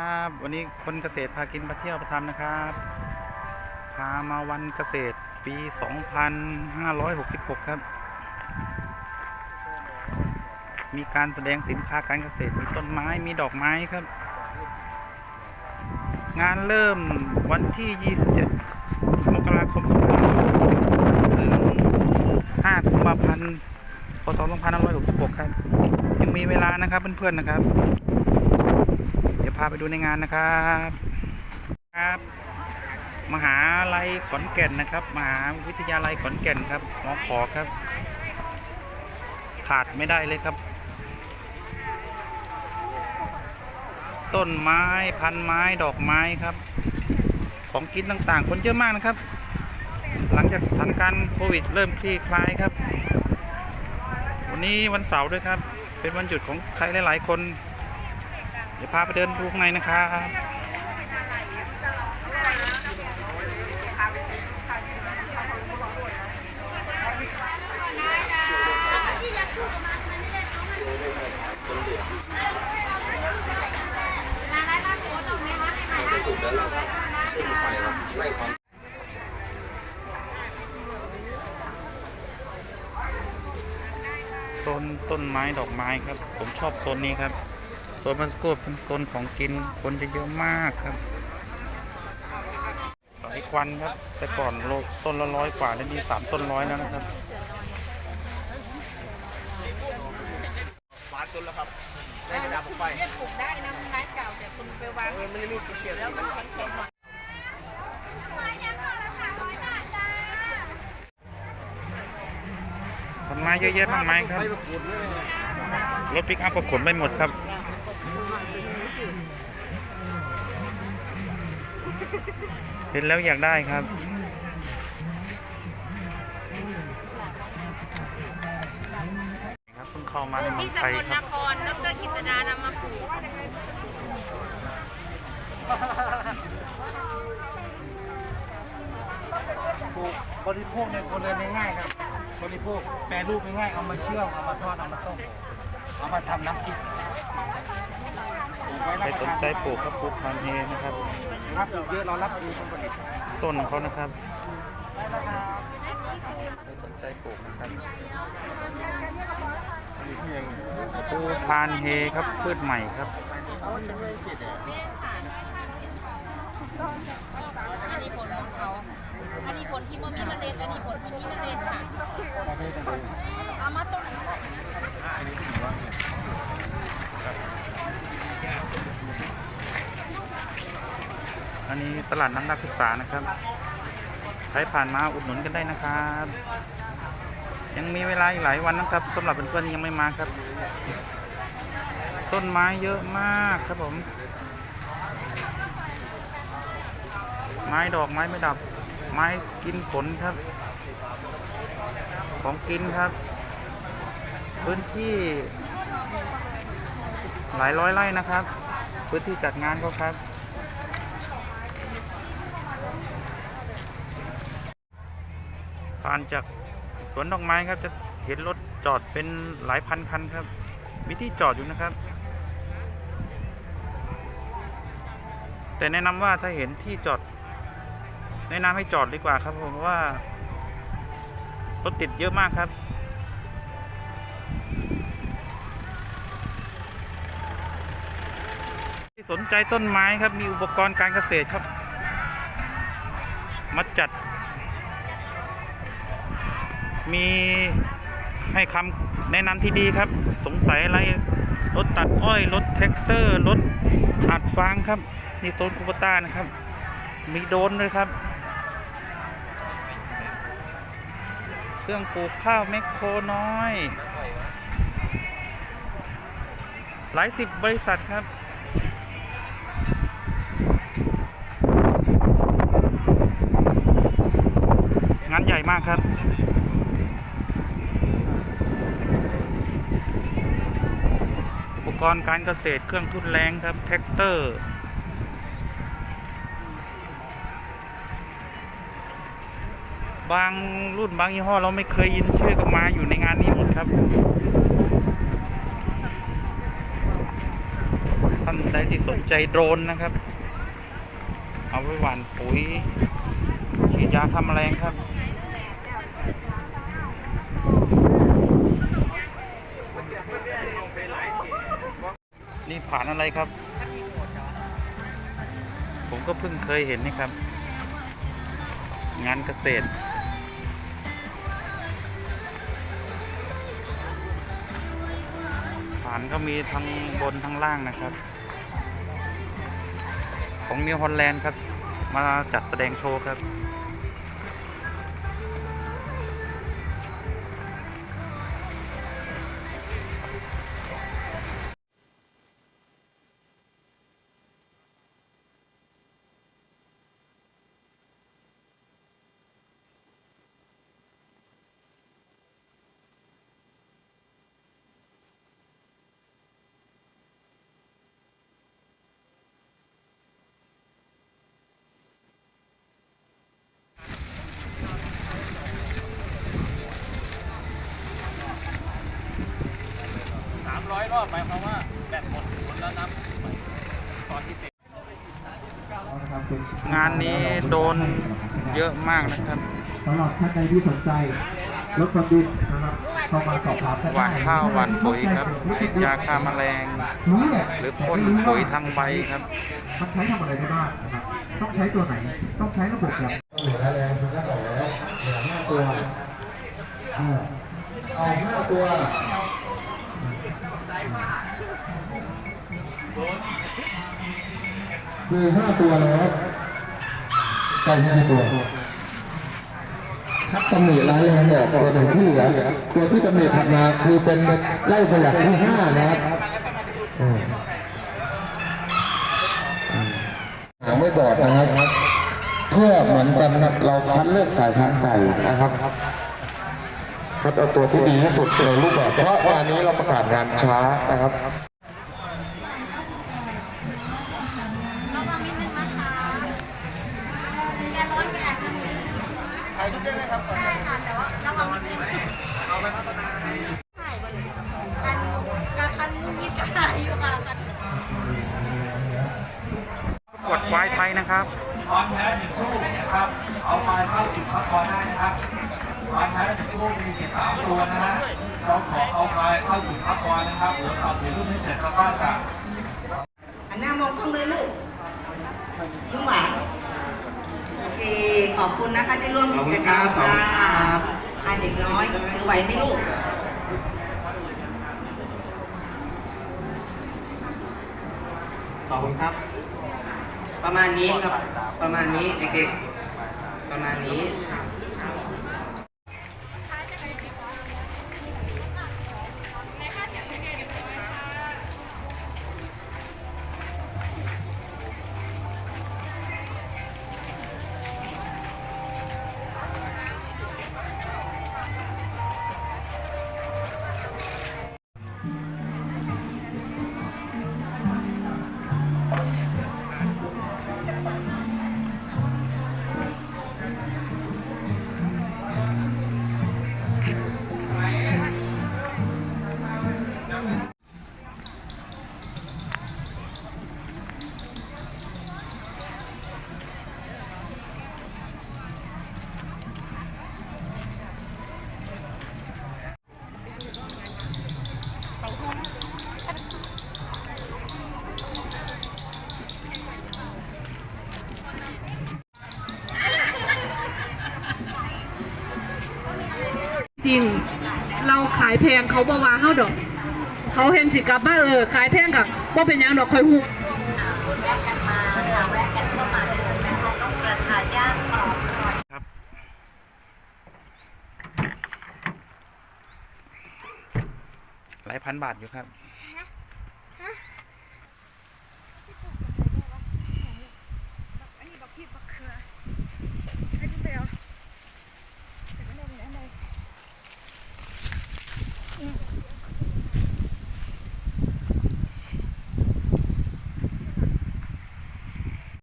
ครับวันนี้คนเกษตรพากินมาเที่ยวประทำนะครับพามาวันเกษตรปี 2566 ครับ มีการแสดงสินค้าการเกษตรมีต้นไม้มีดอกไม้ครับ งานเริ่มวันที่ 27 มกราคม 2566 ถึง 5 กุมภาพันธ์ พศ 2566 ครับ ยังมีเวลานะครับเพื่อนๆนะครับ เดี๋ยวพาไปดูในงานนะครับครับ มหาลัยขอนแก่นนะครับ มหาวิทยาลัยขอนแก่นครับมอขอครับ ขาดไม่ได้เลยครับ ต้นไม้พันไม้ดอกไม้ครับ ของกินต่างๆ คนเยอะมากนะครับ หลังจากสถานการณ์โควิด เริ่มคลี่คลายครับ วันนี้วันเสาร์ด้วยครับ เป็นวันหยุดของใครหลายๆคน ดี๋ยวพาไปเดินดูข้างในนะครับโซนต้นไม้ดอกไม้ครับ ผมชอบโซนนี้ครับ โซนมัสโกเป็นโซนของกินคนจะเยอะมากครับไอควันครับ แต่ก่อนโลต้นละร้อยกว่าแล้วนี่สามต้นร้อยแล้วนะครับได้เวลาผมไปเรียกปลูกได้นะไม้เก่าแต่คุณไปวางมันไม่ได้มีเกี่ยวแล้วมันแข็งๆหน่อยต้นไม้เยอะแยะมากมายครับ รถปิกอัพก็ขนไปหมดครับ เห็นแล้วอยากได้ครับ ครับเพิ่งเข้ามาในเมืที่องสไทยกลคนรับครดรกิษดานำมาปลูกปลูกบริโภคในครัวเรือนง่ายๆครับ บริโภคแปรรูปง่ายๆเอามาเชื่อมเอามาทอดเอามาต้มเอามาทำน้ำพริกปลูกไว้ ใครรับปสนใจปลูกครับปลูกพันเฮนะครับรับปลูกเยอะเรารับดูผลผลิตต้นของเขานะครับใครสนใจปลูกนะครับปูพานเฮครับพืชใหม่ครับอันนี้ผลของเขา อันนี้ผลที่มันมีเมล็ดอันนี้ผลที่มีเมล็ดค่ะเอามาต้น อันนี้ตลาดนัดนักศึกษานะครับใครผ่านมาอุดหนุนกันได้นะครับ ยังมีเวลาอีกหลายวันนะครับสำหรับเพื่อนๆยังไม่มาครับ ต้นไม้เยอะมากครับผม ไม้ดอกไม้ไม่ดับ ไม้กินผลครับ ของกินครับ พื้นที่หลายร้อยไร่นะครับ พื้นที่จัดงานเขาครับานจากสวนดอกไม้ครับ จะเห็นรถจอดเป็นหลายพันคันครับ มีที่จอดอยู่นะครับ แต่แนะนำว่าถ้าเห็นที่จอด แนะนำให้จอดดีกว่าครับผมเพราะว่ารถติดเยอะมากครับสนใจต้นไม้ครับมีอุปกรณ์การเกษตรครับ มาจัด มีให้คำแนะนำที่ดีครับ สงสัยอะไร รถตัดอ้อย รถแท็กเตอร์ รถอัดฟางครับ นี่โซนคูปต้านะครับ มีโดนด้วยครับ เครื่องปลูกข้าวแมคโครน้อย หลายสิบบริษัทครับงานใหญ่มากครับ อุป กรณ์การเกษตรเครื่องทุนแรงครับแท็กเตอร์บางรุ่นบางยี่ห้อเราไม่เคยยินชื่อกันมาอยู่ในงานนี้หมดครับถานใดที่สนใจโดรนนะครับ เอาไว้หว่านปุ๋ยฉีดยาฆ่าแมลงครับ นี่ผ่านอะไรครับ ผมก็เพิ่งเคยเห็นนี่ครับ งานเกษตรฐานก็มีทั้งบนทั้งล่างนะครับ ของนิวฮอลแลนด์ครับ มาจัดแสดงโชว์ครับ สามร้อยรอบหมายความว่าแบตหมดศูนย์แล้วนะตอนที่ติดงานนี้โดนเยอะมากนะครับสำหรับท่านใดที่สนใจรถความดินนะครับเข้ามาสอบถามกันหได้ว่านข้าวหว่านปุ๋ยครับฉีดยาฆ่าแมลง หรือพ่นปุ๋ยทางใบครับมันใช้ทำอะไรได้บ้างนะครับต้องใช้ตัวไหน ต้องใช้ระบบแบบเหลือแรงคือก็ต่อแล้วเหลือห้าตัวเออเอาห้าตัว คือห้าตัวแล้วไก่ห้าตัวคัดตำหนิร้ายแรงออกตัวหนึ่งที่เหลือ ตัวที่ตำหนิถัดมาคือเป็นไล่ประหยัดที่ห้านะครับหางไม่บอดนะครับ เพื่อเหมือนกันเราคัดเลือกสายพันธุ์ไก่นะครับคัดเอาตัวที่ดีที่สุดในรูปแบบเพราะงานนี้เราประกาศงานช้านะครับ ระวังนิดนึงนะคะแกร้อนแกอาจจะมี ใช่ค่ะแต่ว่าระวังนิดนึงใช่บนคันกระคันยิดกระไรอยู่ค่ะกวดควายไทยนะครับควายแท้หนึ่งคู่นะครับ เอาควาเข้าจุดพักคอยได้นะครับควายแท้หนึ่งคู่มีสิบสามตัวนะฮะเราขอเอาควายเข้าจุดพักคอยนะครับเดี๋ยวเราถ่ายรูปให้เสร็จแล้วก็จะหันหน้ามองกล้องเลยลูกยิ้มหวาน ขอบคุณนะคะที่ร่วมกิจกรรมค่ะอ่าเด็กน้อยถือไหวไหมลูกขอบคุณครับ ประมาณนี้ครับ ประมาณนี้เด็กๆ ประมาณนี้ จริง เราขายแพงเขาบว่าเฮาดอก เขาเห็นสิกลับมาเออขายแพงกับว่าเป็นยังดอกคอยหูครับหลายพันบาทอยู่ครับ